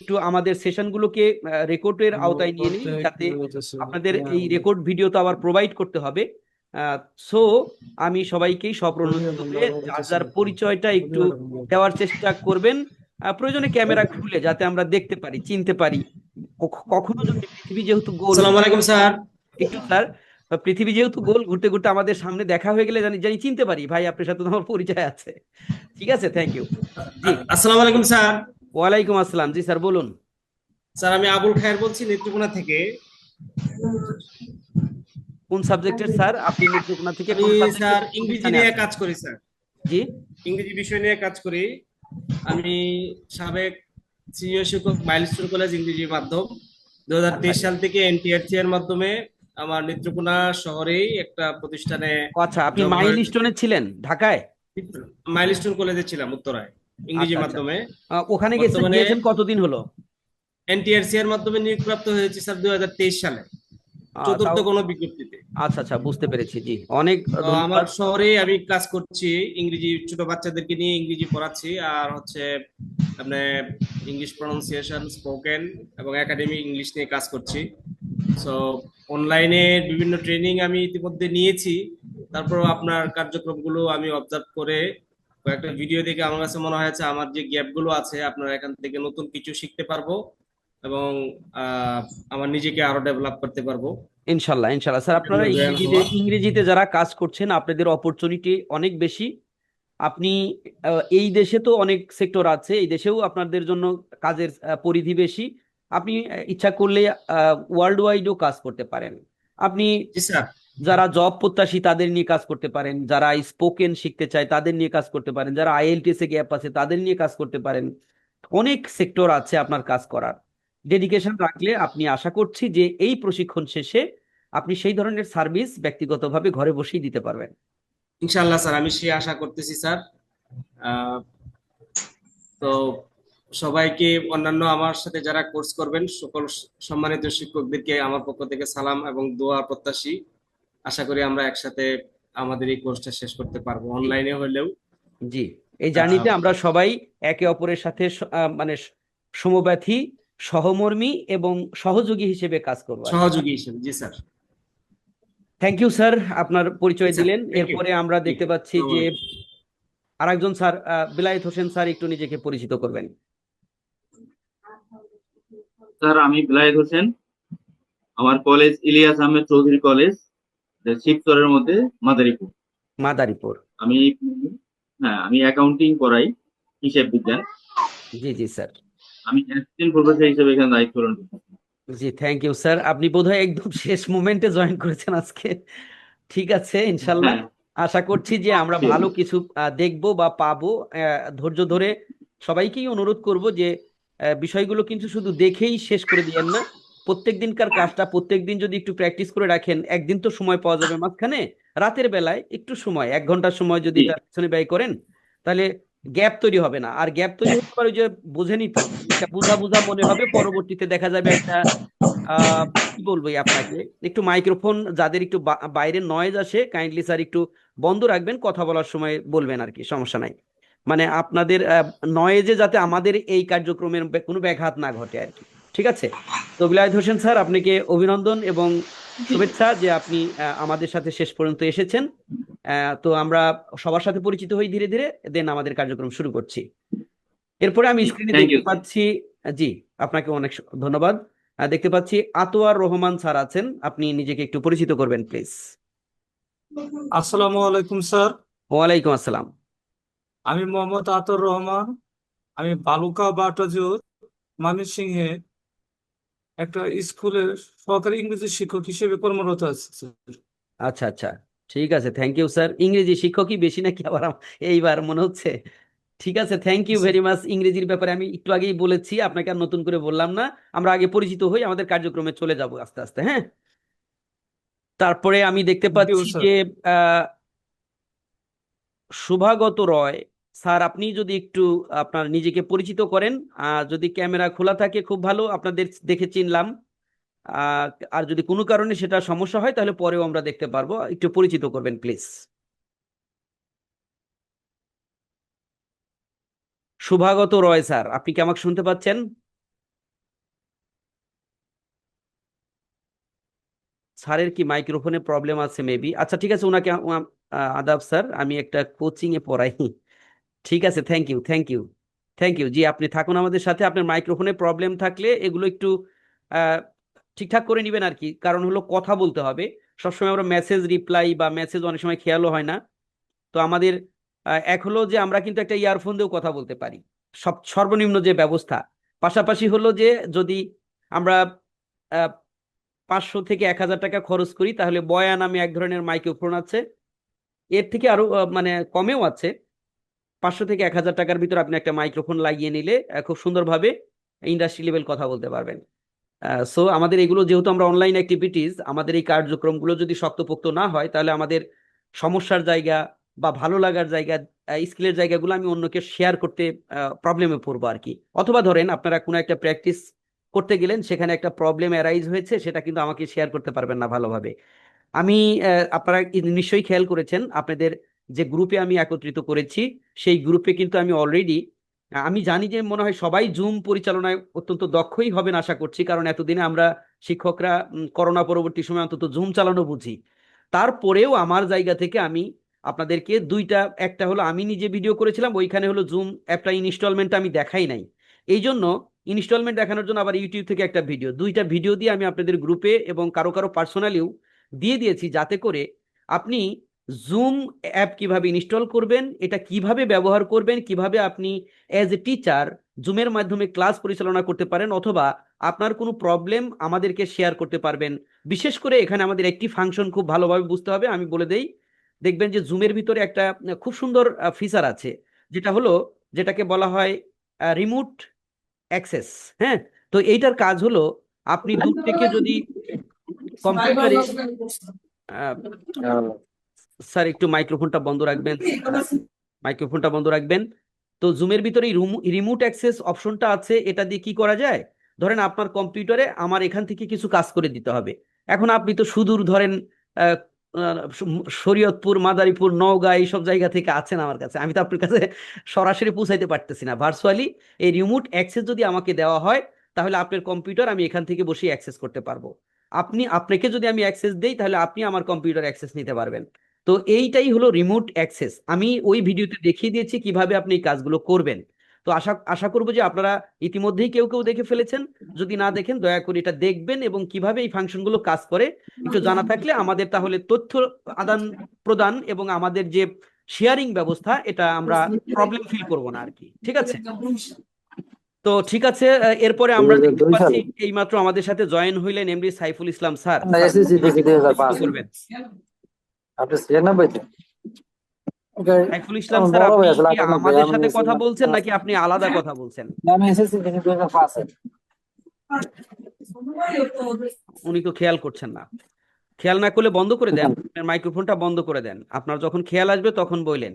একটু আমাদের সেশনগুলোকে রেকর্ডের আওতায় নিয়ে নিন যাতে আপনাদের এই রেকর্ড ভিডিও তো আবার প্রোভাইড করতে হবে। সো আমি সবাইকেই সপ্রণোদিত হয়ে যার যার পরিচয়টা একটু দেওয়ার চেষ্টা করবেন। প্রয়োজনে ক্যামেরা খুলে যাতে আমরা দেখতে পারি চিনতে পারি। কখনো যদি পৃথিবী যেহেতু গোল আসসালামু আলাইকুম স্যার। একটু স্যার পৃথিবী যেহেতু গোল ঘুরতে ঘুরতে আমাদের সামনে দেখা হয়ে গেলে জানি জানি চিনতে পারি। ভাই আপনার সাথে তো আমার পরিচয় আছে। ঠিক আছে থ্যাংক ইউ জি আসসালামু আলাইকুম স্যার। ওয়ালাইকুম আসসালাম। জি স্যার বলুন। স্যার আমি আবুল খায়ের বলছি নেত্রকোনা থেকে। কোন সাবজেক্টের স্যার? আপনি নেত্রকোনা থেকে স্যার ইংরেজি নিয়ে কাজ করি স্যার। জি। ইংরেজি বিষয় নিয়ে কাজ করি। আমি সাবেক সিনিয়র শিক্ষক মাইলস্টোন কলেজ ইংরেজি মাধ্যম। দু হাজার তেইশ সাল থেকে এনটিআরসি এর মাধ্যমে আমার নেত্রকোনা শহরেই একটা প্রতিষ্ঠানে আচ্ছা আপনি Job মাইল work- ছিলেন? ঢাকায়? মাইলস্টোন কলেজে ছিলাম উত্তরায়। ইংরেজি আচ্ছা, আচ্ছা। মাধ্যমে। ওখানে গিয়েছেন কতদিন হলো? এনটিআরসি এর মাধ্যমে নিয়োগপ্রাপ্ত হয়েছে স্যার দুই হাজার তেইশ সালে চতুর্থ কোনো বিজ্ঞপ্তিতে। আচ্ছা আচ্ছা বুঝতে পেরেছি জি। অনেক আমার শহরে আমি কাজ করছি ইংরেজি ছোট বাচ্চাদেরকে নিয়ে ইংরেজি পড়াচ্ছি আর হচ্ছে মানে ইংলিশ প্রনাউন্সিয়েশন স্পোকেন এবং একাডেমিক ইংলিশ নিয়ে কাজ করছি। সো অনলাইনে বিভিন্ন ট্রেনিং আমি ইতিমধ্যে নিয়েছি তারপর আপনার কার্যক্রমগুলো আমি অবজার্ভ করে কয়েকটা ভিডিও দেখে আমার কাছে মনে হয়েছে আমার যে গ্যাপগুলো আছে আপনারা এখান থেকে নতুন কিছু শিখতে পারব এবং আমার নিজেকে আরও ডেভেলপ করতে পারব। ইনশাল্লাহ ইনশাল্লাহ। স্যার আপনারা ইংরেজিতে ইংরেজিতে যারা কাজ করছেন আপনাদের অপরচুনিটি অনেক বেশি। আপনি এই দেশে তো অনেক সেক্টর আছে এই দেশেও আপনাদের জন্য কাজের পরিধি বেশি। আপনি ইচ্ছা করলে ওয়ার্ল্ড ওয়াইডও কাজ করতে পারেন। আপনি জি স্যার। যারা জব প্রত্যাশী তাদের নিয়ে কাজ করতে পারেন, যারা স্পোকেন শিখতে চায় তাদের নিয়ে কাজ করতে পারেন, যারা আইএলটিএস এ গ্যাপ আছে তাদের নিয়ে কাজ করতে পারেন। অনেক সেক্টর আছে আপনার কাজ করার। ডেডিকেশন রাখলে আপনি আশা করছি যে এই প্রশিক্ষণ শেষে আপনি সেই ধরনের সার্ভিস ব্যক্তিগতভাবে ঘরে বসেই দিতে পারবেন। ইনশাল্লাহ স্যার, আমি সে আশা করতেছি স্যার। তো সবাইকে, অন্যান্য আমার সাথে যারা কোর্স করবেন, সকল সম্মানিত শিক্ষকদেরকে আমার পক্ষ থেকে সালাম এবং দোয়া প্রত্যাশী। আশা করি আমরা একসাথে আমাদের এই কোর্সটা শেষ করতে পারব। অনলাইনে হলেও। জি এই জার্নিতে আমরা সবাই একে অপরের সাথে আহ, মানে সমব্যথী সহমর্মী এবং সহযোগী হিসেবে কাজ করব। সহযোগী হিসেবে জি স্যার। থ্যাংক ইউ স্যার আপনার পরিচয় দিলেন। এরপরে আমরা দেখতে পাচ্ছি যে আরেকজন sir ah, Bilayet Hossain sir একটু নিজেকে পরিচিত করবেন। স্যার আমি বিলায়েত হোসেন। আমার কলেজ ইলিয়াস আহমেদ চৌধুরী কলেজ। শিবচরের মধ্যে মাদারীপুর। মাদারীপুর। আমি হ্যাঁ আমি অ্যাকাউন্টিং পড়াই হিসাব বিজ্ঞান। জি জি স্যার। আমি অ্যাসিস্ট্যান্ট প্রফেসর হিসেবে এখানে দায়িত্ব পালন করছি। জি থ্যাংক ইউ স্যার আপনি বোধহয় একদম শেষ মোমেন্টে জয়েন করেছেন আজকে। ঠিক আছে ইনশাল্লাহ হ্যাঁ। আশা করছি যে আমরা ভালো কিছু দেখব বা পাবো। ধৈর্য ধরে সবাইকেই অনুরোধ করব যে বিষয়গুলো কিন্তু শুধু দেখেই শেষ করে দিয়েন না। প্রত্যেক দিনকার কাজটা প্রত্যেক দিন যদি একটু প্র্যাকটিস করে রাখেন একদিন তো সময় পাওয়া যাবে মাঝখানে রাতের বেলায় একটু সময় এক ঘণ্টার সময় যদি তার পিছনে ব্যয় করেন তাহলে গ্যাপ তৈরি হবে না। আর গ্যাপ তৈরি হতে পারে যে বোঝেনি তো বুঝা বুঝা মনে হবে পরবর্তীতে দেখা যাবে একটা কি বলব আপনাকে একটু মাইক্রোফোন যাদের একটু বাইরে নয়েজ আসে কাইন্ডলি স্যার একটু বন্ধ রাখবেন কথা বলার সময় বলবেন আর কি সমস্যা নাই। মানে আপনাদের নয়েজে যাতে আমাদের এই কার্যক্রমের কোনো ব্যাঘাত না ঘটে আর কি। ঠিক আছে? তো বিলায়ত হোসেন স্যার আপনাকে অভিনন্দন এবং শুভেচ্ছা যে আপনি আহ, আমাদের সাথে শেষ পর্যন্ত এসেছেন। আহ, তো আমরা সবার সাথে পরিচিত হই ধীরে ধীরে দেন আমাদের কার্যক্রম শুরু করছি। এরপরে আমি স্ক্রিনে দেখতে পাচ্ছি জি আপনাকে অনেক ধন্যবাদ। দেখতে পাচ্ছি আতোয়ার রহমান স্যার আছেন আপনি নিজেকে একটু পরিচিত করবেন প্লিজ আসসালামু আলাইকুম স্যার। ওয়ালাইকুম আসসালাম। আমি মোহাম্মদ আতর রহমান আমি বালুকা বাটাজোর ময়মনসিংহে একটা স্কুলের সহকারী ইংরেজি শিক্ষক হিসেবে কর্মরত আছি স্যার। আচ্ছা আচ্ছা। ঠিক আছে থ্যাংক ইউ স্যার ইংরেজি শিক্ষকই বেশি নাকি আবার আম- এইবার মনে হচ্ছে? ঠিক আছে থ্যাংক ইউ ভেরি মাচ ইংরেজির ব্যাপারে আমি একটু আগেই বলেছি আপনাকে আর নতুন করে বললাম না। আমরা আগে পরিচিত হই আমাদের কার্যক্রমে চলে যাব আস্তে আস্তে হ্যাঁ? তারপরে আমি দেখতে Thank you, পাচ্ছি sir. যে আহ, শুভাগত রয় স্যার, আপনি যদি একটু আপনার নিজেকে পরিচিত করেন যদি ক্যামেরা খোলা থাকে, খুব ভালো, আপনাদের দেখে চিনলাম। আর যদি কোনো কারণে সেটা সমস্যা হয়, তাহলে পরেও আমরা দেখতে পারব। একটু পরিচিত করবেন, প্লিজ। শুভাগত রয়, স্যার, আপনি কি আমাকে শুনতে পাচ্ছেন? স্যারের কি মাইক্রোফোনে প্রবলেম আছে, মেবি? আচ্ছা ঠিক আছে, ওনাকে আদাব, স্যার, আমি একটা কোচিংয়ে পড়াই। ঠিক আছে thank you thank you thank you জি, আপনি থাকুন আমাদের সাথে, আপনার মাইক্রোফোনে প্রবলেম থাকলে এগুলো একটু ঠিকঠাক করে নেবেন আর কি। কারণ হলো কথা বলতে হবে। সবসময় আমরা মেসেজ রিপ্লাই বা মেসেজ অনেক সময় খেয়ালও হয় না। তো আমাদের এক হলো যে আমরা কিন্তু একটা ইয়ারফোন দিয়েও কথা বলতে পারি। সব, সর্বনিম্ন যে ব্যবস্থা। পাশাপাশি হলো যে যদি আমরা পাঁচশো থেকে এক হাজার টাকা খরচ করি, তাহলে বয়া নামে এক ধরনের মাইক্রোফোন আছে। এর থেকে আরও মানে কমেও আছে। পাঁচশো থেকে এক হাজার টাকার ভিতর আপনি একটা মাইক্রোফোন লাগিয়ে নিলে খুব সুন্দরভাবে ইন্ডাস্ট্রি লেভেল কথা বলতে পারবেন। সো আমাদের এগুলো যেহেতু আমরা অনলাইন অ্যাক্টিভিটিস আমাদের এই কার্যক্রমগুলো যদি শক্তপোক্ত না হয়, তাহলে আমাদের সমস্যার জায়গা বা ভালো লাগার জায়গা স্কিলের জায়গাগুলো আমি অন্যকে শেয়ার করতে প্রবলেমে পড়ব আর কি অথবা ধরেন আপনারা কোনো একটা প্র্যাকটিস করতে গেলেন, সেখানে একটা প্রবলেম অ্যারাইজ হয়েছে, সেটা কিন্তু আমাকে শেয়ার করতে পারবেন না ভালোভাবে। আমি আপনারা নিশ্চয়ই খেয়াল করেছেন, আপনাদের যে গ্রুপে আমি একত্রিত করেছি, সেই গ্রুপে কিন্তু আমি অলরেডি আমি জানি যে মনে হয় সবাই জুম পরিচালনায় অত্যন্ত দক্ষই হবেন আশা করছি, কারণ এতদিনে আমরা শিক্ষকরা করোনা পরবর্তী সময় অন্তত জুম চালানো বুঝি। তারপরেও আমার জায়গা থেকে আমি আপনাদেরকে দুইটা, একটা হলো আমি নিজে ভিডিও করেছিলাম, ওইখানে হলো জুম অ্যাপটা ইনস্টলমেন্ট আমি দেখাই নাই। এই জন্য ইনস্টলমেন্ট দেখানোর জন্য আবার ইউটিউব থেকে একটা ভিডিও দুইটা ভিডিও দিয়ে আমি আপনাদের গ্রুপে এবং কারও কারও পার্সোনালিও দিয়ে দিয়েছি, যাতে করে আপনি জুম অ্যাপ কীভাবে ইনস্টল করবেন এটা কীভাবে ব্যবহার করবেন কীভাবে আপনি অ্যাজ এ টিচার জুমের মাধ্যমে ক্লাস পরিচালনা করতে পারেন অথবা আপনার কোনো প্রবলেম আমাদেরকে শেয়ার করতে পারবেন। বিশেষ করে এখানে আমাদের একটি ফাংশন খুব ভালোভাবে বুঝতে হবে আমি বলে দেই দেখবেন যে জুমের ভিতরে একটা খুব সুন্দর ফিচার আছে যেটা হলো যেটাকে বলা হয় রিমোট অ্যাক্সেস হ্যাঁ? তো এইটার কাজ হলো আপনি দূর থেকে যদি কম্পিউটারে স্যার, একটু মাইক্রোফোনটা বন্ধ রাখবেন। মাইক্রোফোনটা বন্ধ রাখবেন। তো জুমের ভিতরে রিমোট অ্যাক্সেস অপশনটা আছে, এটা দিয়ে কি করা যায়? ধরেন আপনার কম্পিউটারে আমার এখান থেকে কিছু কাজ করে দিতে হবে। এখন আপনি তো সুদূর ধরেন শরীয়তপুর, মাদারীপুর, নওগাঁ এইসব জায়গা থেকে আছেন আমার কাছে। আমি তো আপনার কাছে সরাসরি পৌঁছাইতে পারতেছি না। ভার্চুয়ালি এই রিমোট অ্যাক্সেস যদি আমাকে দেওয়া হয়, তাহলে আপনার কম্পিউটার আমি এখান থেকে বসে অ্যাক্সেস করতে পারব। আপনি, আপনাকে যদি আমি অ্যাক্সেস দেই, তাহলে আপনি আমার কম্পিউটার অ্যাক্সেস নিতে পারবেন। তো এইটাই হলো রিমোট অ্যাক্সেস আমি ওই ভিডিওতে দেখিয়ে দিয়েছি কীভাবে আপনি এই কাজগুলো করবেন। তো আশা আশা করব যে আপনারা ইতিমধ্যেই কেউ কেউ দেখে ফেলেছেন। যদি না দেখেন দয়া করে এটা দেখবেন এবং কীভাবে এই ফাংশনগুলো কাজ করে। একটু জানা থাকলে আমাদের তাহলে তথ্য আদান প্রদান এবং আমাদের যে শেয়ারিং ব্যবস্থা এটা আমরা প্রবলেম ফিল করব না আর কি ঠিক আছে? তো ঠিক আছে এরপরে আমরা দেখতে পাচ্ছি এইমাত্র আমাদের সাথে জয়েন হইলেন এমডি সাইফুল ইসলাম স্যার। করবেন? আপনি ছিয়ানব্বইতে সাইফুল ইসলাম স্যার আপনি আমাদের সাথে কথা বলছেন নাকি আপনি আলাদা কথা বলছেন? আমি এসএসসি দেখি দুই উনি তো খেয়াল করছেন না। খেয়াল না করলে বন্ধ করে দেন আপনার মাইক্রোফোনটা বন্ধ করে দেন। আপনার যখন খেয়াল আসবে তখন বললেন।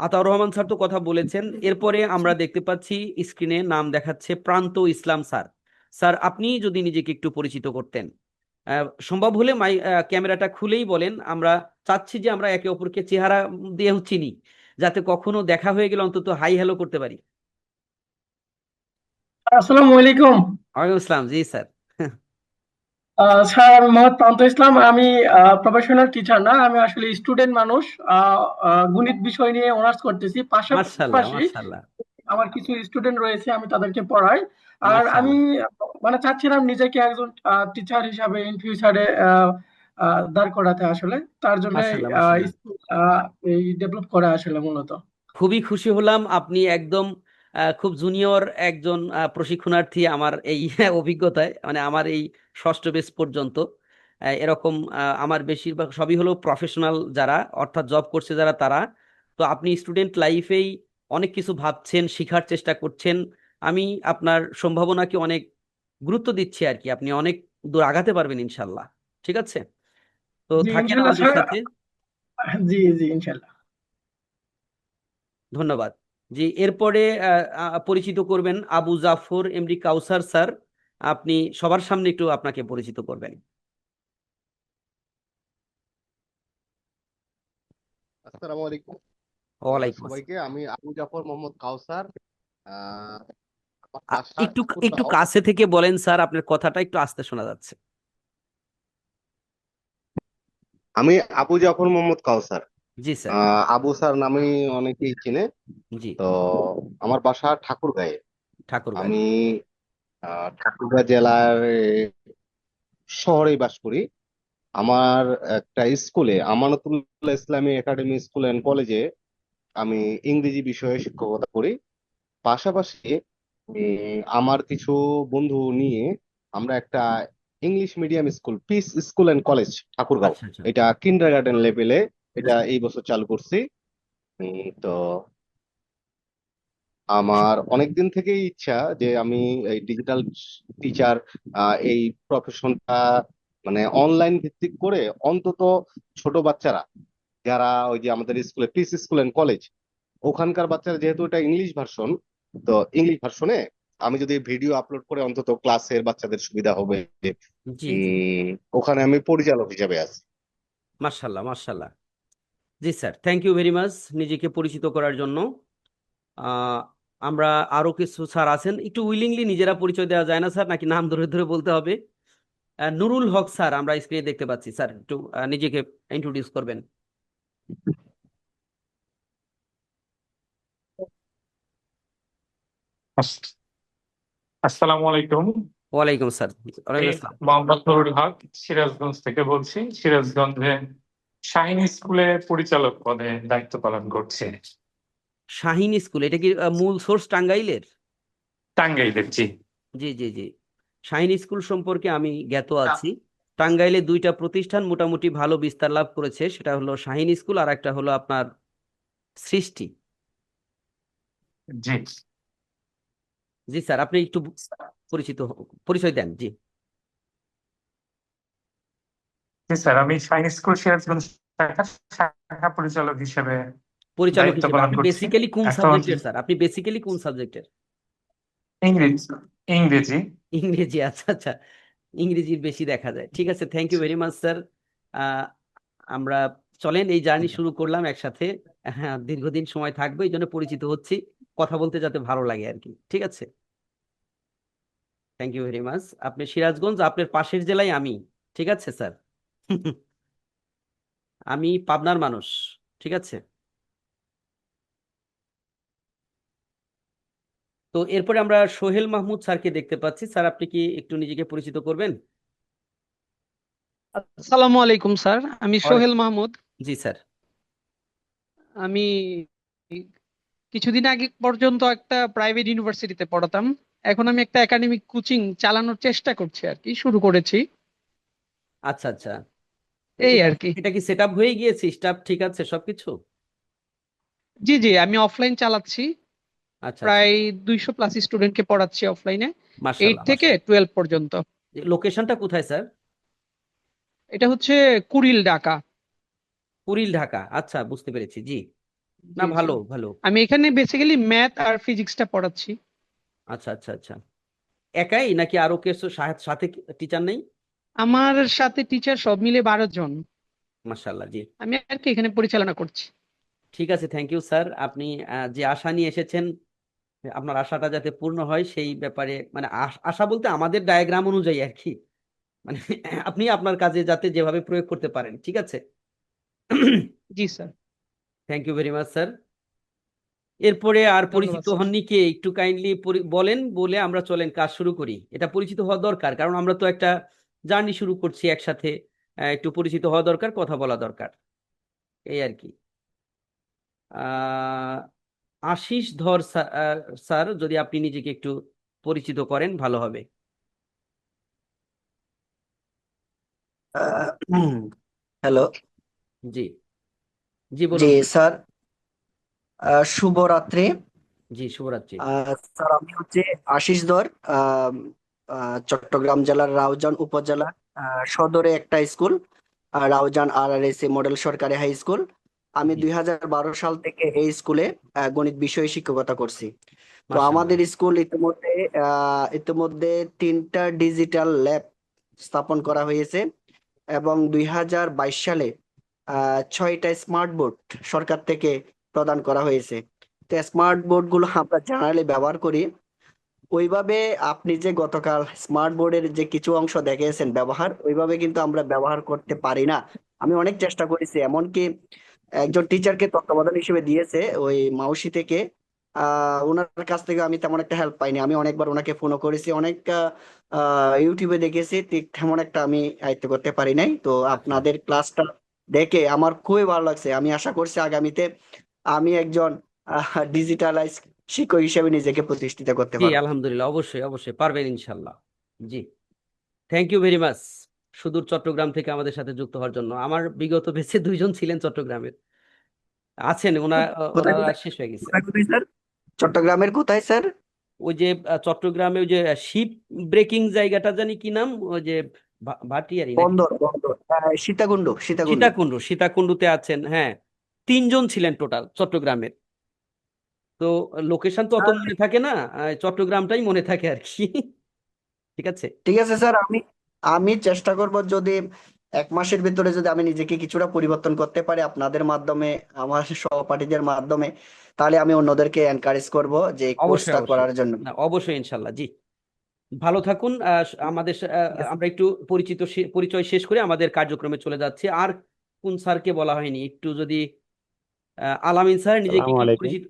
আতাউর রহমান স্যার তো কথা বলেছেন। এরপরে আমরা দেখতে পাচ্ছি স্ক্রিনে নাম দেখাচ্ছে প্রান্ত ইসলাম স্যার। স্যার আপনি যদি নিজেকে একটু পরিচিত করতেন। সম্ভব হলে মাই ক্যামেরাটা খুলেই বলেন আমরা চাচ্ছি যে আমরা একে অপরকে চেহারা দিয়ে চিনি যাতে কখনো দেখা হয়ে গেলে অন্তত হাই হ্যালো করতে পারি। আসসালামু আলাইকুম। ওয়ালাইকুম আসসালাম জি স্যার। আহ, স্যার আমি মোহাম্মদ প্রান্ত ইসলাম আমি প্রফেশনাল টিচার না আমি আসলে স্টুডেন্ট মানুষ গণিত বিষয় নিয়ে অনার্স করতেছি পাশাপাশি আমার কিছু স্টুডেন্ট রয়েছে আমি তাদেরকে পড়াই। আর আমি মানে চাচ্ছিলাম নিজেকে একজন টিচার হিসাবে ইন ফিউচারে দাঁড় করাতে আসলে। তার জন্য। এই ডেভেলপ করা আসলে মূলত। খুবই খুশি হলাম। আপনি একদম খুব জুনিয়র একজন প্রশিক্ষণার্থী আমার এই অভিজ্ঞতায় মানে আমার এই ষষ্ঠ বেস পর্যন্ত। এরকম আমার বেশিরভাগ সবই হলো প্রফেশনাল যারা অর্থাৎ জব করছে যারা তারা। তো আপনি স্টুডেন্ট লাইফেই অনেক কিছু ভাবছেন শেখার চেষ্টা করছেন। আমি আপনার সম্ভাবনাকে অনেক গুরুত্ব দিচ্ছি আর কি। আপনি অনেক দূর আগাতে পারবেন ইনশাল্লাহ। ঠিক আছে? তো থাকেন আমাদের সাথে। জি জি ইনশাল্লাহ। ধন্যবাদ। জি এরপরে পরিচিত করবেন আবু জাফর এমডি কাউসার স্যার। আপনি সবার সামনে একটু আপনাকে পরিচিত করবেন। আসসালামু আলাইকুম। ওয়ালাইকুম। সবাইকে আমি আবু জাফর মোহাম্মদ কাউসার। একটু একটু ঠাকুরগাঁও। কাছে থেকে বলেন স্যার আপনার কথাটা একটু আস্তে শোনা যাচ্ছে। আমি আবু জাফর মোহাম্মদ কাউসার। জি স্যার। আবু স্যার নামে অনেকেই চিনে। জি। তো আমার বাসা ঠাকুরগাঁয়ে। ঠাকুরগাঁও আমি আহ, ঠাকুরগাঁও জেলার এ, শহরেই বাস করি। আমার একটা স্কুলে আমানতুল্লাহ ইসলামী একাডেমি স্কুল অ্যান্ড কলেজে আমি ইংরেজি বিষয়ে শিক্ষকতা করি। পাশাপাশি আমার কিছু বন্ধু নিয়ে আমরা একটা English medium school peace school and college Thakurgaon. আচ্ছা আচ্ছা। এটা কিন্ডার গার্ডেন লেভেলে এটা এই বছর চালু করছি। উম, তো আমার অনেকদিন থেকেই ইচ্ছা যে আমি এই ডিজিটাল টিচার এই প্রফেশনটা মানে অনলাইন ভিত্তিক করে অন্তত ছোট বাচ্চারা যারা ওই যে আমাদের স্কুলে পিস স্কুল এন্ড কলেজ ওখানকার বাচ্চারা যেহেতু এটা ইংলিশ ভার্সন তো ইংলিশ ভার্সনে আমি যদি ভিডিও আপলোড করে অন্তত ক্লাসের বাচ্চাদের সুবিধা হবে জি জি। ওখানে আমি পরিচালক হিসেবে আছি। মার্শাল্লাহ মার্শাল্লাহ জি sir thank you very much নিজেকে পরিচিত করার জন্য। আমরা আরও কিছু স্যার আছেন একটু উইলিংলি নিজেরা পরিচয় দেওয়া যায় না স্যার নাকি নাম ধরে ধরে বলতে হবে? নুরুল হক স্যার আমরা স্ক্রিনে দেখতে পাচ্ছি। স্যার একটু নিজেকে ইন্ট্রোডিউস করবেন। আসসালামু আলাইকুম। ওয়ালাইকুম স্যার। মোহাম্মদ নুরুল হক সিরাজগঞ্জ থেকে বলছি। সিরাজগঞ্জে শাহিন স্কুলে পরিচালক পদে দায়িত্ব পালন করছি। শাহিন স্কুল এটা কি মূল সোর্স টাঙ্গাইলের? টাঙ্গাইলের জি। জি জি জি। শাহিন স্কুল সম্পর্কে আমি জ্ঞাত আছি। টাঙ্গাইলে দুইটা প্রতিষ্ঠান মোটামুটি ভালো বিস্তার লাভ করেছে। সেটা হলো শাহিন স্কুল আর একটা হলো আপনার সৃষ্টি। জি। জি স্যার আপনি একটু পরিচিত পরিচয় দেন জি। জি স্যার আমি স্কুল সিরাজগঞ্জ শাখা শাখা পরিচালক হিসেবে পরিচালক হিসেবে আপনি বেসিক্যালি কোন সাবজেক্টের স্যার? আপনি বেসিক্যালি কোন সাবজেক্টের ইংরেজি ইংরেজি। ইংরেজি আচ্ছা আচ্ছা। ইংরেজির বেশি দেখা যায়। ঠিক আছে thank you very much sir. আমরা চলেন এই জার্নি শুরু করলাম একসাথে। হ্যাঁ দীর্ঘদিন সময় থাকবে এই জন্য পরিচিত হচ্ছি। কথা বলতে যাতে ভালো লাগে আর কি ঠিক আছে? থ্যাংক ইউ ভেরি মাচ আপনি সিরাজগঞ্জ আপনার পাশের জেলায় আমি ঠিক আছে স্যার? আমি পাবনার মানুষ ঠিক আছে? তো এরপরে আমরা সোহেল মাহমুদ স্যারকে দেখতে পাচ্ছি। স্যার আপনি কি একটু নিজেকে পরিচিত করবেন? আসসালামু আলাইকুম স্যার। আমি সোহেল মাহমুদ। জি স্যার। আমি কিছুদিন আগে পর্যন্ত একটা প্রাইভেট ইউনিভার্সিটিতে পড়াতাম। এখন আমি একটা একাডেমিক কোচিং চালানোর চেষ্টা করছি আর কি শুরু করেছি। আচ্ছা আচ্ছা। এই আর কি। এটা কি সেট আপ হয়ে গিয়েছে? স্টাফ ঠিক আছে সবকিছু? জি জি আমি অফলাইন চালাচ্ছি। আচ্ছা প্রায় দুইশো প্লাস স্টুডেন্টকে পড়াচ্ছি অফলাইনে এইট থেকে টুয়েলভ পর্যন্ত। লোকেশনটা কোথায় স্যার এটা হচ্ছে কুড়িল ঢাকা। কুড়িল ঢাকা। আচ্ছা বুঝতে পেরেছি। জি। না। ভালো ভালো। আমি এখানে বেসিক্যালি ম্যাথ আর ফিজিক্সটা পড়াচ্ছি। আচ্ছা আচ্ছা আচ্ছা। একাই নাকি আরও কেউ সাথে টিচার নেই? আমার সাথে টিচার সব মিলে বারো জন। মাশাআল্লাহ জি। আমি আর কি এখানে পরিচালনা করছি। ঠিক আছে থ্যাংক ইউ স্যার আপনি যে আশা নিয়ে এসেছেন আপনার আশাটা যাতে পূর্ণ হয় সেই ব্যাপারে মানে আশ- আশা বলতে আমাদের ডায়াগ্রাম অনুযায়ী আর কি। মানে আপনি আপনার কাজে যাতে যেভাবে প্রয়োগ করতে পারেন ঠিক আছে? জি sir thank you very much sir এরপরে আর পরিচিত হননি কে? একটু কাইন্ডলি বলেন বলে আমরা চলেন কাজ শুরু করি। এটা পরিচিত হওয়া দরকার কারণ আমরা তো একটা জার্নি শুরু করছি একসাথে। আহ, একটু পরিচিত হওয়া দরকার কথা বলা দরকার। এই আর কি। আহ, আশিস ধর আহ, স্যার যদি আপনি নিজেকে একটু পরিচিত করেন ভালো হবে। হ্যালো। জি। জি জি বলুন স্যার শুভরাত্রি। জি শুভরাত্রি। স্যার আমি হচ্ছে আশিস ধর চট্টগ্রাম জেলার রাউজান উপজেলা সদরে একটা school Raozan R R S model সরকারি হাই স্কুল। আমি দুই হাজার বারো সাল থেকে এই স্কুলে গণিত বিষয়ে শিক্ষকতা করছি। তো আমাদের স্কুল ইতিমধ্যে আহ, ইতিমধ্যে তিনটা ডিজিটাল ল্যাব স্থাপন করা হয়েছে এবং দুই হাজার বাইশ সালে ছয়টা স্মার্ট বোর্ড সরকার থেকে প্রদান করা হয়েছে। তো স্মার্ট বোর্ডগুলো আমরা জেনারেলি ব্যবহার করি। ওইভাবে আপনি যে গতকাল স্মার্ট বোর্ডের যে কিছু অংশ দেখিয়েছেন ব্যবহার, ওইভাবে কিন্তু আমরা ব্যবহার করতে পারি না। আমি অনেক চেষ্টা করেছি, এমনকি একজন টিচারকে তত্ত্বাবধান হিসেবে দিয়েছে, ওই মাউসি থেকে। আহ, ওনার কাছ থেকে আমি তেমন একটা হেল্প পাইনি। আমি অনেকবার ওনাকে ফোনও করেছি, অনেক ইউটিউবে দেখেছি তেমন একটা আমি আয়ত্ত করতে পারি নাই। তো আপনাদের ক্লাসটা দেখে আমার খুবই ভালো লাগছে। আমি আশা করছি আগামীতে আমি একজন ডিজিটালাইজ শিক্ষক হিসেবে নিজেকে প্রতিষ্ঠিত করতে জি পারব। আলহামদুলিল্লাহ। অবশ্যই অবশ্যই। পারবেন ইনশাল্লাহ। জি। থ্যাংক ইউ ভেরি মাচ সুদূর চট্টগ্রাম থেকে আমাদের সাথে যুক্ত হওয়ার জন্য। আমার বিগত বেঁচে দুইজন ছিলেন চট্টগ্রামের। আছেন ওনা ওনারা শেষ হয়ে গেছে। চট্টগ্রামের কোথায় স্যার? ওই যে চট্টগ্রামে ওই যে শিপ ব্রেকিং জায়গাটা জানি কি নাম? ওই যে ভাটিয়ারি বন্দর বন্দর। সীতাকুণ্ড সীতাকুণ্ড। সীতাকুণ্ড সীতাকুণ্ডতে আছেন হ্যাঁ। তিনজন ছিলেন টোটাল চট্টগ্রামের। তো লোকেশন তো অত মনে থাকে না চট্টগ্রামটাই মনে থাকে আর কি। ঠিক আছে? ঠিক আছে স্যার আমি আমি চেষ্টা করব যদি এক মাসের ভিতরে যদি আমি নিজেকে কিছুটা পরিবর্তন করতে পারি আপনাদের মাধ্যমে আমার সহপাঠীদের মাধ্যমে তাহলে আমি অন্যদেরকে এনকারেজ করব যে অবশ্যই কোর্সটা করার জন্য। অবশ্যই ইনশাল্লাহ জি। ভালো থাকুন। আমাদের আমরা একটু পরিচিত পরিচয় শেষ করে আমাদের কার্যক্রমে চলে যাচ্ছি। আর কোন স্যারকে বলা হয়নি? একটু যদি আলামিন স্যার নিজেকে পরিচিত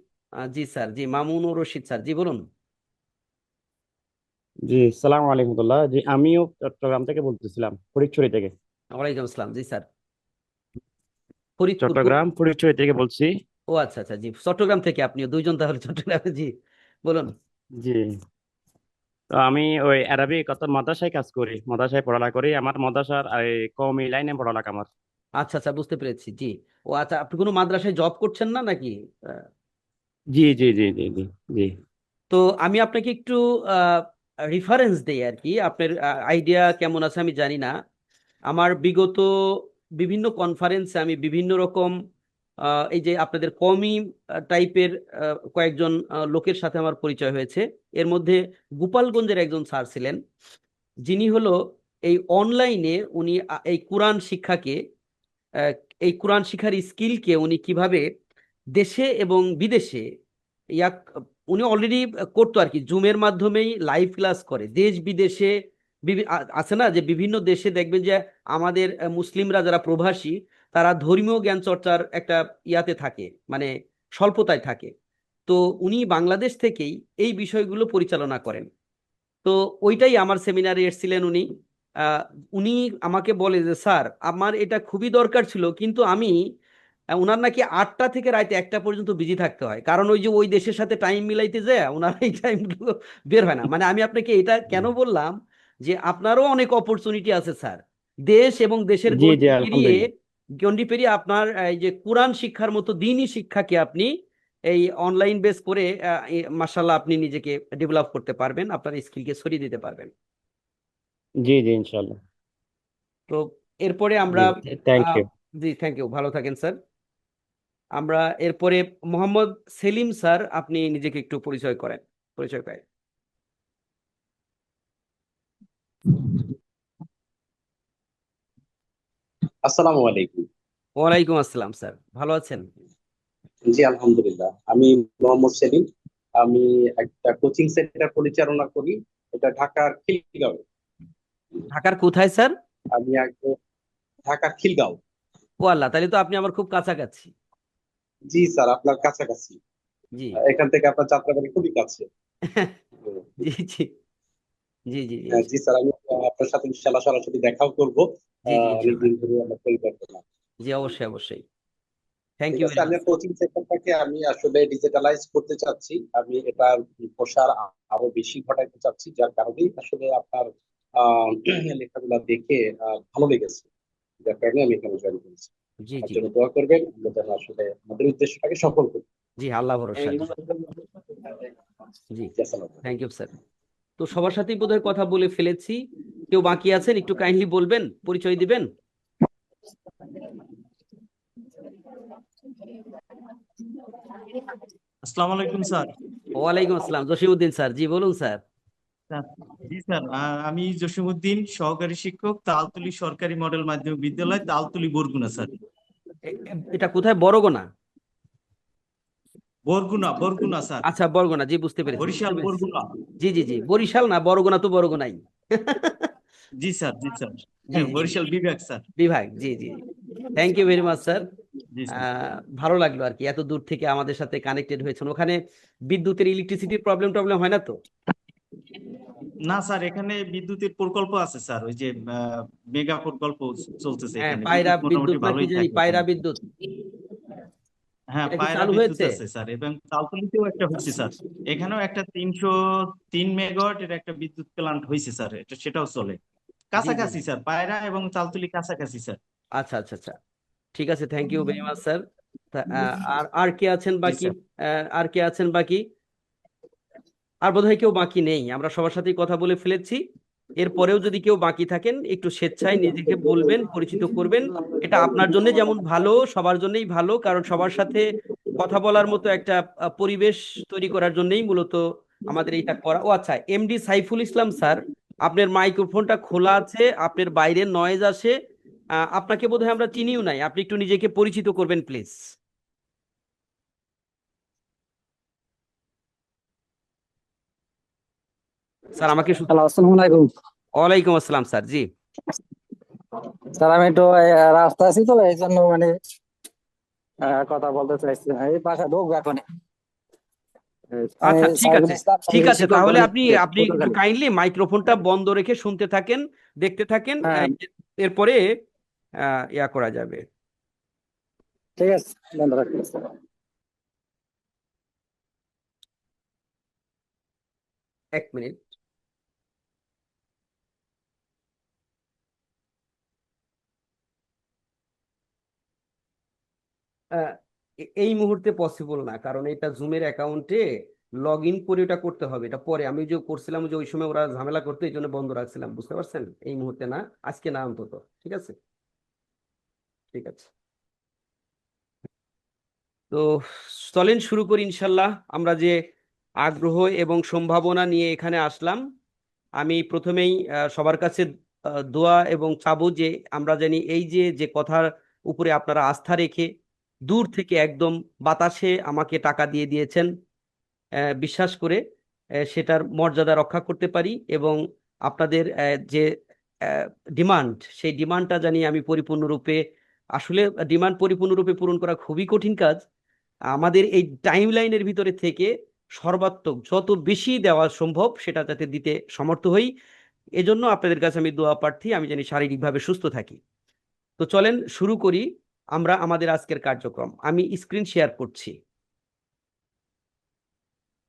জি স্যার জি মামুনুর রশিদ স্যার জি বলুন। জি সালাম আলাইকুমুল্লাহ জি আমিও চট্টগ্রাম থেকে বলতেছিলাম ফটিকছড়ি থেকে। ওয়ালাইকুম আসসালাম জি স্যার। ফরিদপুর চট্টগ্রাম ফটিকছড়ি থেকে বলছি। ও আচ্ছা আচ্ছা জি চট্টগ্রাম থেকে আপনিও দুইজন তাহলে চট্টগ্রামে জি বলুন। জি। তো আমি ওই আরবি কত মাদ্রাসায় কাজ করি মাদ্রাসায় পড়ালেখা করি আমার মাদ্রাসার এই কওমি লাইনে পড়ালেখা আমার। আচ্ছা আচ্ছা বুঝতে পেরেছি জি। ও আচ্ছা আপনি কোনো মাদ্রাসায় জব করছেন না নাকি? জি জি জি জি জি জি। তো আমি আপনাকে একটু রেফারেন্স দেই আর কি আপনার আইডিয়া কেমন আছে আমি জানি না। আমার বিগত বিভিন্ন কনফারেন্সে আমি বিভিন্ন রকম এই যে আপনাদের কমই টাইপের কয়েকজন লোকের সাথে আমার পরিচয় হয়েছে। এর মধ্যে গোপালগঞ্জের একজন স্যার ছিলেন। যিনি হলো এই অনলাইনে উনি এই কোরআন শিক্ষাকে এই কোরআন শিক্ষার স্কিলকে উনি কীভাবে দেশে এবং বিদেশে, ইয়া, উনি অলরেডি করতো আর কি। জুমের মাধ্যমেই লাইভ ক্লাস করে। দেশ বিদেশে আছে না? যে বিভিন্ন দেশে দেখবেন যে আমাদের মুসলিমরা যারা প্রবাসী তারা ধর্মীয় জ্ঞান চর্চার একটা ইয়াতে থাকে মানে স্বল্পতায় থাকে। তো উনি বাংলাদেশ থেকেই এই বিষয়গুলো পরিচালনা করেন। তো ওইটাই আমার সেমিনারে এসেছিলেন উনি। উনি আমাকে বলে যে স্যার আমার এটা খুবই দরকার ছিল কিন্তু আমি ওনার নাকি আটটা থেকে রাতে একটা পর্যন্ত বিজি থাকতে হয়। কারণ ওই যে ওই দেশের সাথে টাইম মিলাইতে যায় ওনার এই টাইমগুলো বের হয় না। মানে আমি আপনাকে এটা কেন বললাম যে আপনারও অনেক অপরচুনিটি আছে স্যার। দেশ এবং দেশের জি পেরিয়ে আপনার এই যে কোরআন শিক্ষার মতো দিনই শিক্ষাকে আপনি এই অনলাইন বেস করে মাসাল্লাহ আপনি নিজেকে ডেভেলপ করতে পারবেন আপনার স্কিলকে ছড়িয়ে দিতে পারবেন। জি জি ইনশাল্লাহ তো এরপরে আমরা জি থ্যাংক ইউ জি থ্যাংক ইউ ভালো থাকেন স্যার আমরা এরপরে মোহাম্মদ সেলিম স্যার আপনি নিজেকে একটু পরিচয় করেন পরিচয় করেন আসসালামু আলাইকুম। ওয়ালাইকুম আসসালাম স্যার। ভালো আছেন? জি আলহামদুলিল্লাহ। আমি মোহাম্মদ সেলিম। আমি একটা কোচিং সেন্টার পরিচালনা করি। এটা ঢাকার খিলগাঁও। ঢাকার কোথায় স্যার? আমি আগে ঢাকার খিলগাঁও। ও আল্লাহ তাহলে তো আপনি আমার খুব কাছাকাছি। জি স্যার আপনার কাছাকাছি। জি। এখান থেকে আপনার যাত্রাবাড়ি খুবই কাছে। জি জি। জি জি জি। হ্যাঁ, স্যার আমি আপনার সাথে ইনশাআল্লাহ সরাসরি দেখাও করব। জি অবশ্যই অবশ্যই। থ্যাংক ইউ আমি কোচিং সেন্টারটাকে আমি আসলে ডিজিটালাইজ করতে চাচ্ছি। আমি এটার প্রসার আরও বেশি ঘটাইতে চাচ্ছি যার কারণে আসলে আপনার লেখাগুলো দেখে ভালো লেগেছে। যার কারণে আমি এখানে জয়েন করেছি। জি জি। দোয়া করবেন আমরা যেন আসলে আমাদের উদ্দেশ্যটাকে সফল করি জি আল্লাহ ভরসা। জি। জি, থ্যাংক ইউ স্যার তো সবার সাথেই বোধহয় কথা বলে ফেলেছি। কেউ বাকি আছেন? একটু কাইন্ডলি বলবেন পরিচয় দিবেন? আসসালামু আলাইকুম স্যার। ওয়ালাইকুম আসসালাম। জসিমউদ্দিন স্যার জি বলুন স্যার। জি স্যার আমি জসিমউদ্দিন সহকারী শিক্ষক তালতলি সরকারি মডেল মাধ্যমিক বিদ্যালয় তালতলি বরগুনা স্যার। এটা কোথায়? বরগুনা? বরগুনা বরগুনা স্যার। আচ্ছা বরগুনা জি বুঝতে পেরেছি বরিশাল। বরগুনা। জি জি জি বরিশাল না বরগুনা তো বরগুনাই। জি স্যার জি স্যার। বরিশাল বিভাগ স্যার। বিভাগ জি জি thank you very much sir. ভালো লাগল আর কি এত দূর থেকে আমাদের সাথে কানেক্টেড হয়েছেন। ওখানে বিদ্যুতের ইলেকট্রিসিটির প্রবলেম টবলেম হয় না তো? না স্যার এখানে বিদ্যুতের প্রকল্প আছে স্যার ওই যে মেগা প্রকল্প চলতেছে হ্যাঁ এখানে। পায়রা বিদ্যুৎ পায়রা বিদ্যুৎ। হ্যাঁ পায়রা বিদ্যুৎ আছে স্যার এবং তালতলিতেও একটা হচ্ছে স্যার। এখানেও একটা তিনশো তিন মেগাওয়াটের একটা বিদ্যুৎ প্ল্যান্ট হয়েছে স্যার এটা সেটাও চলে। কাছাকাছি স্যার। পায়রা এবং তালতলি কাছাকাছি স্যার। আচ্ছা আচ্ছা আচ্ছা। ঠিক আছে thank you very much sir আর আর কে আছেন বাকি? আর কে আছেন বাকি? আর বোধহয় কেউ বাকি নেই। আমরা সবার সাথেই কথা বলে ফেলেছি। এরপরেও যদি কেউ বাকি থাকেন একটু স্বেচ্ছায় নিজেকে বলবেন পরিচিত করবেন। এটা আপনার জন্য যেমন ভালো সবার জন্যই ভালো। কারণ সবার সাথে কথা বলার মতো একটা পরিবেশ তৈরি করার জন্যই মূলত আমাদের এইটা করা। ও আচ্ছা এমডি সাইফুল ইসলাম স্যার। আপনার মাইক্রোফোনটা খোলা আছে আপনার বাইরে নয়েজ আসে আপনাকে বোধহয় আমরা চিনিও নাই। আপনি একটু নিজেকে পরিচিত করবেন প্লিজ স্যার আমাকে ওয়ালাইকুম আসসালাম স্যার জি। স্যার আমি একটু রাস্তা আছি তো এই জন্য মানে কথা বলতে চাইছি এই বাসা ঢুকবো এখন আচ্ছা ঠিক আছে। ঠিক আছে তাহলে আপনি আপনি একটু কাইন্ডলি মাইক্রোফোনটা বন্ধ রেখে শুনতে থাকেন দেখতে থাকেন হ্যাঁ। এরপরে ইয়া করা যাবে। ঠিক আছে বন্ধ রাখুন এক মিনিট। আহ, এই মুহূর্তে পসিবল না। কারণ এটা জুমের অ্যাকাউন্টে লগ ইন করে ওটা করতে হবে। এটা পরে আমি যে করছিলাম যে ওই সময় ওরা ঝামেলা করতে, এই জন্য বন্ধ রাখছিলাম। বুঝতে পারছেন? এই মুহূর্তে না, আজকে না অন্তত। ঠিক আছে? ঠিক আছে। তো চলেন শুরু করি ইনশাল্লাহ। আমরা যে আগ্রহ এবং সম্ভাবনা নিয়ে এখানে আসলাম, আমি প্রথমেই সবার কাছে দোয়া এবং চাবো যে আমরা জানি এই যে যে কথার উপরে আপনারা আস্থা রেখে দূর থেকে একদম বাতাসে আমাকে টাকা দিয়ে দিয়েছেন। বিশ্বাস করে সেটার মর্যাদা রক্ষা করতে পারি এবং আপনাদের যে ডিমান্ড, সেই ডিমান্ডটা জানি আমি পরিপূর্ণরূপে, আসলে ডিমান্ড পরিপূর্ণরূপে পূরণ করা খুবই কঠিন কাজ। আমাদের এই টাইম লাইনের ভিতরে থেকে সর্বাত্মক যত বেশি দেওয়া সম্ভব সেটা যাতে দিতে সমর্থ হই, এজন্য আপনাদের কাছে আমি দোয়া প্রার্থী, আমি জানি শারীরিকভাবে সুস্থ থাকি। তো চলেন শুরু করি আমরা আমাদের আজকের কার্যক্রম। আমি স্ক্রিন শেয়ার করছি।